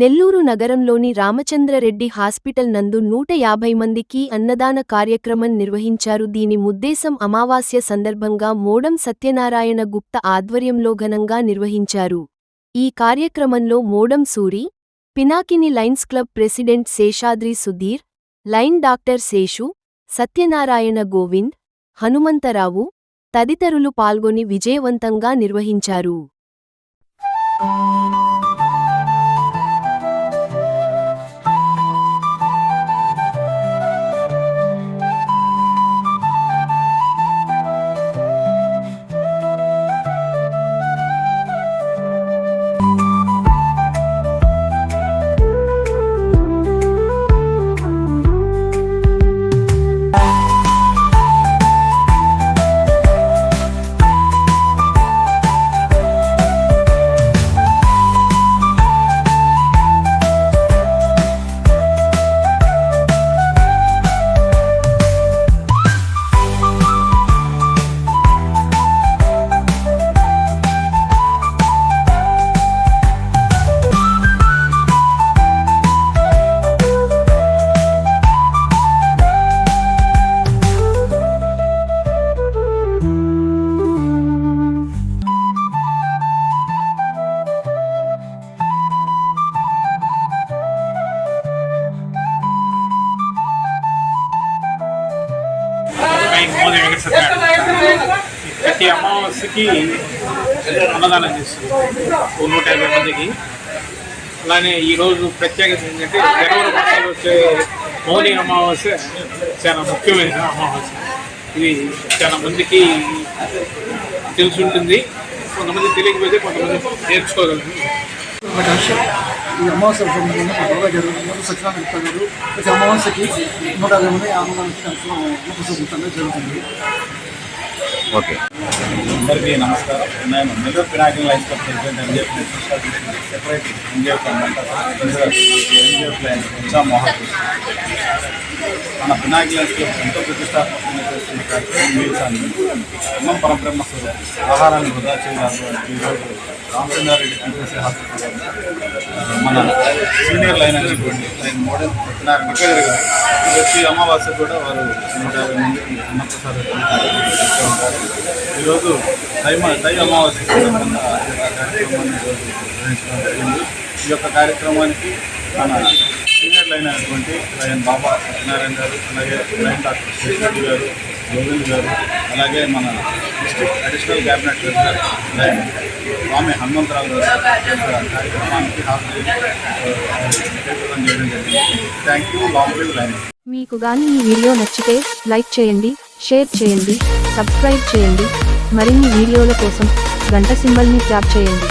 నెల్లూరు నగరంలోని రామచంద్రరెడ్డి హాస్పిటల్ నందు నూట యాభై మందికి అన్నదాన కార్యక్రమం నిర్వహించారు. దీని ముద్దేశం అమావాస్య సందర్భంగా మోడం సత్యనారాయణ గుప్త ఆధ్వర్యంలో ఘనంగా నిర్వహించారు. ఈ కార్యక్రమంలో Modem Suri Pinakini lions club president Seshadri Sudheer lion doctor Seshu Satyanarayana Govind Hanumantha Rao తదితరులు పాల్గొని విజయవంతంగా నిర్వహించారు. ఆయన మోదీ వెంకట ప్రతి అమావాస్యకి అన్నదానం చేస్తుంది. నూట యాభై మందికి. అలానే ఈరోజు ప్రత్యేకత ఏంటంటే జనవరి మాసంలో వచ్చే మౌని అమావాస్య చాలా ముఖ్యమైన అమావాస్య. ఇది చాలా మందికి తెలిసి ఉంటుంది. కొంతమంది తెలియకపోతే కొంతమంది నేర్చుకోగలరు ఈ అమావాస్య సందర్భంగా బాగా జరుగుతుంది. సత్యనారాయణ గుప్తా గారు ప్రతి అమావాస్యకి నూట యాభై మంది అమ్మవారికి ఉపసంహృతంగా జరుగుతుంది. ఓకే. అందరికీ నమస్కారం. నేను Nellore pinnacle lions club president MJF separate MJF MJF lions ఉత్సా Mohan మన పినాకిల్ లైన్స్ క్లబ్ ఎంతో ప్రతిష్టాత్మకంగా చేస్తున్న కార్యక్రమం మీల్స్ అని పరబ్రహ్మ ఆహారాన్ని వృధా చేయాలి ఈరోజు రామచంద్రారెడ్డి పీసీసీ హాస్పిటల్ మన సీనియర్ లైన్ అనేటువంటి లైన్ మోడల్ సత్యనారాయణ గారు. వచ్చి అమావాస్య కూడా వారు నూట యాభై మందికి అన్నప్రసాద ఈరోజు దైవ దై అమావాస్య సందర్భంగా కార్యక్రమాన్ని ఈరోజు నిర్వహించడం జరిగింది. ఈ యొక్క కార్యక్రమానికి మన సీనియర్ లైన్ అయినటువంటి లైన్ బాబా సత్యనారాయణ గారు అలాగే లైన్ డాక్టర్ శ్రీరెడ్డి గారు గోవింద్ గారు అలాగే మన district additional cabinet president line Swami Hanumantharao గారు కార్యక్రమానికి హాజరు చేయడం జరిగింది. థ్యాంక్ యూ లాంగ్ లైన్ మీకు గాని ఈ వీడియో నచ్చితే లైక్ చేయండి షేర్ చేయండి సబ్స్క్రైబ్ చేయండి. మరిన్ని వీడియోల కోసం గంట సింబల్ని ట్యాప్ చేయండి.